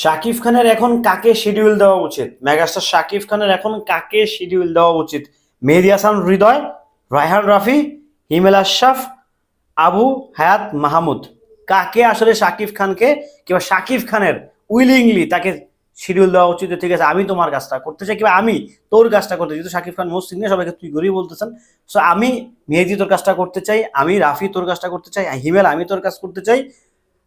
শাকিব খানের এখন কাকে শিডিউল দেওয়া উচিত? মেগাস্টার শাকিব খানের এখন কাকে শিডিউল দেওয়া উচিত? মেহেদি হাসান, হৃদয়, রায়হান রাফি, হিমেল আশরাফ, আবু হায়াত মাহমুদ। কাকে আসলে শাকিব খানকে কিংবা শাকিব খানের উইলিংলি তাকে শিডিউল দেওয়া উচিত ঠিক আছে, আমি তোমার কাজটা করতে চাই কিংবা আমি তোর কাজটা করতে চাই। যেহেতু শাকিব খান মোস্ট সিনিয়র সবাইকে তুই গরিব বলতেছেন। সো আমি মেহেদি তোর কাজটা করতে চাই, আমি রাফি তোর কাজটা করতে চাই হিমেল আমি তোর কাজ করতে চাই।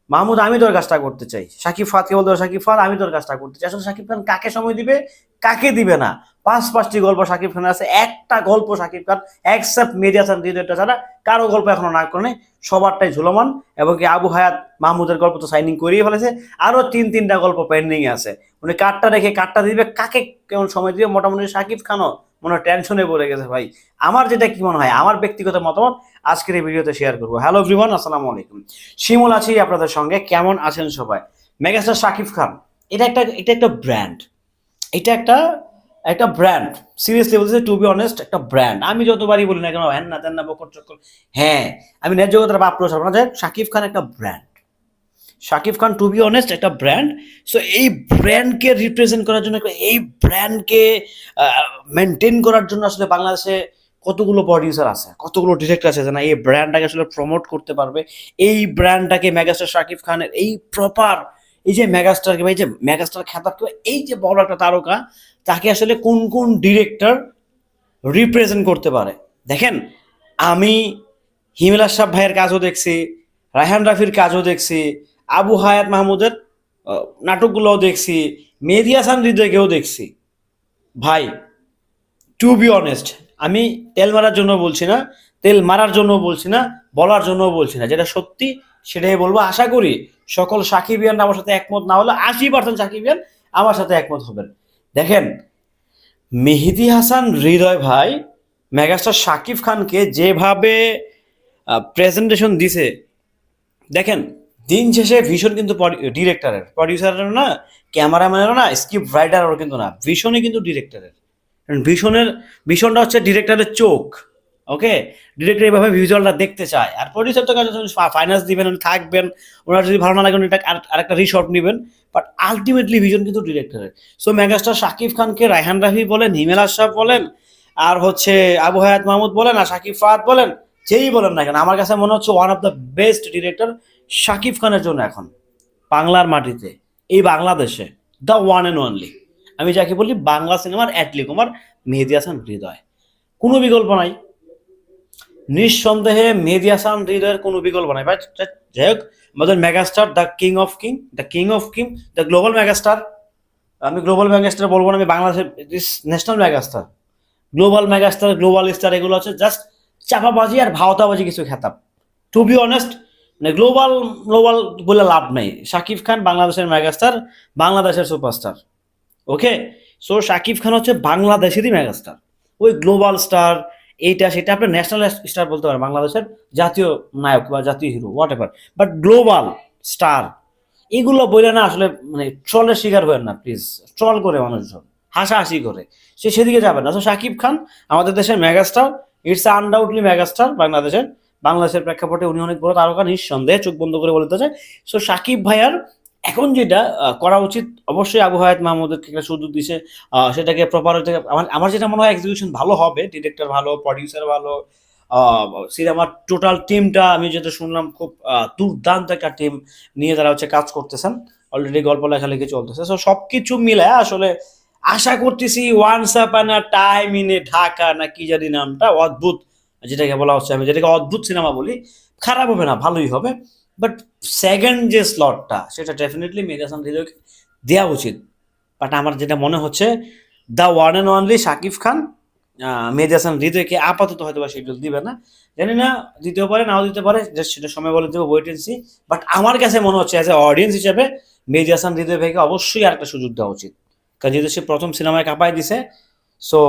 মাহমুদ, আমি তোর কাজটা করতে চাই। সাকিব ফাতকে বলতে সাকিব ফাত, আমি তোর কাজটা করতে চাই। আসলে সাকিব খান কাকে সময় দিবে, কাকে দিবে না? পাঁচ পাঁচটি গল্প সাকিব খানের আছে। একটা গল্প Shakib Khan accept media director ছাড়া কারও গল্প এখনও না করে। সবারটাই ঝুলমান এবং কি আবু হায়াত মাহমুদের গল্প তো সাইনিং করিয়ে ফেলেছে। আরও তিন, তিনটা গল্প পেন্ডিং আছে। উনি কাঠটা রেখে কাঠটা দিবে, কাকে কেমন সময় দিবে? মোটামুটি সাকিব খানও মনে হয় টেনশনে পড়ে গেছে ভাই। আমার যেটা কি মনে হয় আমার ব্যক্তিগত মতামত আজকের এই ভিডিওতে শেয়ার করব। হ্যালো এভরিওয়ান আসসালামু আলাইকুম। শিমুল আছি আপনাদের সঙ্গে কেমন আছেন সবাই? মেগাস্টার শাকিব খান এটা একটা এটা একটা ব্র্যান্ড এটা একটা একটা ব্র্যান্ড সিরিয়াসলি বলতে টু বি অনেস্ট একটা ব্র্যান্ড আমি যতবারই বলি না কেন হ্যান না তেন না বকর চক্কর হ্যাঁ আমি ন্যায্য কথার বাপ প্রচার না। হোক, শাকিব খান একটা brand Shakib Khan to be honest একটা ব্র্যান্ড সো এই ব্র্যান্ডকে রিপ্রেজেন্ট করার জন্য, এই ব্র্যান্ডকে মেনটেন করার জন্য আসলে বাংলাদেশে কতগুলো প্রডিউসার আছে, কতগুলো ডিরেক্টর আছে যে না এই ব্র্যান্ডটাকে আসলে প্রমোট করতে পারবে। এই ব্র্যান্ডটাকে মেগাস্টার শাকিব খানের এই প্রপার এই যে মেগাস্টার কিংবা এই যে মেগাস্টার খ্যাতাব কিংবা এই যে বড় একটা তারকা, তাকে আসলে কোন কোন ডিরেক্টর রিপ্রেজেন্ট করতে পারে। দেখেন, আমি হিমেল আশরাফ ভাইয়ের কাজও দেখছি, রায়হান রাফির কাজও দেখছি আবু হায়াত মাহমুদের নাটকগুলোও দেখছি, মেহেদি হাসান হৃদয়কেও দেখছি। ভাই টু বি অনেস্ট আমি তেল মারার জন্য বলছি না, তেল মারার জন্য বলছি না, বলার জন্য বলছি না। যেটা সত্যি, সেটাই বলব। আশা করি সকল সাকিবিয়ান আমার সাথে একমত না হলে আশি পার্সেন্ট সাকিবিয়ান আমার সাথে একমত হবেন। দেখেন, মেহেদি হাসান হৃদয় ভাই, মেগাস্টার শাকিব খানকে যেভাবে প্রেজেন্টেশন দিছে, দেখেন দিন শেষে ভীষণ কিন্তু ডিরেক্টরের প্রডিউসারের না ক্যামেরাম্যানেরও না স্ক্রিপ্ট রাইটারেরও কিন্তু না, ভীষণই কিন্তু ডিরেক্টরের কারণ ভীষণের, ভীষণটা হচ্ছে ডিরেক্টরের চোখ ওকে ডিরেক্টর এইভাবে ভিজুয়ালটা দেখতে চায়। আর প্রডিউসার তো ফাইন্যান্স দিবেন থাকবেন, ওনার যদি ভালো না লাগে এটা আর- আরেকটা রিসর্ট নেবেন। বাট আলটিমেটলি ভিজন কিন্তু ডিরেক্টরের সো মেগাস্টার শাকিব খানকে রায়হান রাফি বলেন, হিমেল আশরাফ বলেন, আর হচ্ছে আবু হায়াত মাহমুদ বলেন, আর শাকিব ফাহাদ বলেন, যেই বলেন না কেন, আমার কাছে মনে হচ্ছে one of the best director Shakib খানের জন্য এখন, বাংলার মাটিতে, এই বাংলাদেশে দ্য ওয়ান অ্যান্ড অনলি আমি যাকে বলি বাংলা সিনেমার অ্যাটলি কুমার মেহেদি হাসান হৃদয়। কোনো বিকল্প নাই। নিঃসন্দেহে মেহেদি হাসান হৃদয়ের কোনো বিকল্প নাই। ভাই যাই হোক, আমাদের megastar the king of king the king of king the global megastar আমি গ্লোবাল মেগাস্টার বলব না, আমি বাংলাদেশের national megastar global megastar global star এগুলো হচ্ছে জাস্ট চাপাবাজি আর ভাওতাবাজি কিছু খেতাব। টু বি অনেস্ট মানে গ্লোবাল গ্লোবাল বলে লাভ নেই। শাকিব খান বাংলাদেশের মেগাস্টার বাংলাদেশের superstar okay so Shakib Khan হচ্ছে বাংলাদেশেরই মেগাস্টার ওই গ্লোবাল স্টার এইটা, সেটা আপনি ন্যাশনাল স্টার বলতে পারেন, বাংলাদেশের জাতীয় নায়ক বা জাতীয় hero whatever but global star এগুলো বলে না আসলে মানে ট্রলের শিকার হবেন না প্লিজ ট্রল করে মানুষজন, হাসাহাসি করে। সে সেদিকে যাবেন না। তো শাকিব খান আমাদের দেশের মেগাস্টার ইটস আনডাউটলি মেগাস্টার বাংলাদেশের বাংলাদেশের প্রেক্ষাপটে উনি অনেক বড় তারকা, নিঃসন্দেহে চোখ বন্ধ করে বলতে চাই। সো সাকিব ভাইয়ার এখন যেটা করা উচিত, অবশ্যই আবু হায়াত মাহমুদকে একটা সুযোগ দিছে সেটাকে প্রপার আমার আমার যেটা মনে হয় এক্সিকিউশন ভালো হবে ডিরেক্টর ভালো প্রডিউসার ভালো সিনেমার টোটাল টিমটা আমি যেটা শুনলাম খুব দুর্দান্ত একটা টিম নিয়ে তারা হচ্ছে কাজ করতেছেন। অলরেডি গল্প লেখালেখি চলতেছে। সো সব কিছু মিলে আসলে আশা করতেছি once upon a time in Dhaka না কি জানি নামটা, অদ্ভুত। যেটাকে বলা হচ্ছে আমি, যেটাকে অদ্ভুত সিনেমা বলি, খারাপ হবে না, ভালোই হবে। বাট সেকেন্ড যে স্লটটা সেটা ডেফিনেটলি মেগাসান হৃদয়কে দেওয়া উচিত। বাট আমার যেটা মনে হচ্ছে the one and only Shakib Khan Mehedi Hasan হৃদয়কে আপাতত হয়তো বা শিডিউল দিবে না। জানি না, দিতেও পারে, নাও দিতে পারে যে সেটা সময় বলে দেবো ওয়েট বাট আমার কাছে মনে হচ্ছে অ্যাজ এ অডিয়েন্স হিসেবে মেহেদি হাসান হৃদয় ভাইকে অবশ্যই আরেকটা সুযোগ দেওয়া উচিত। কারণ যেহেতু সে প্রথম সিনেমায় কাঁপাই দিছে সো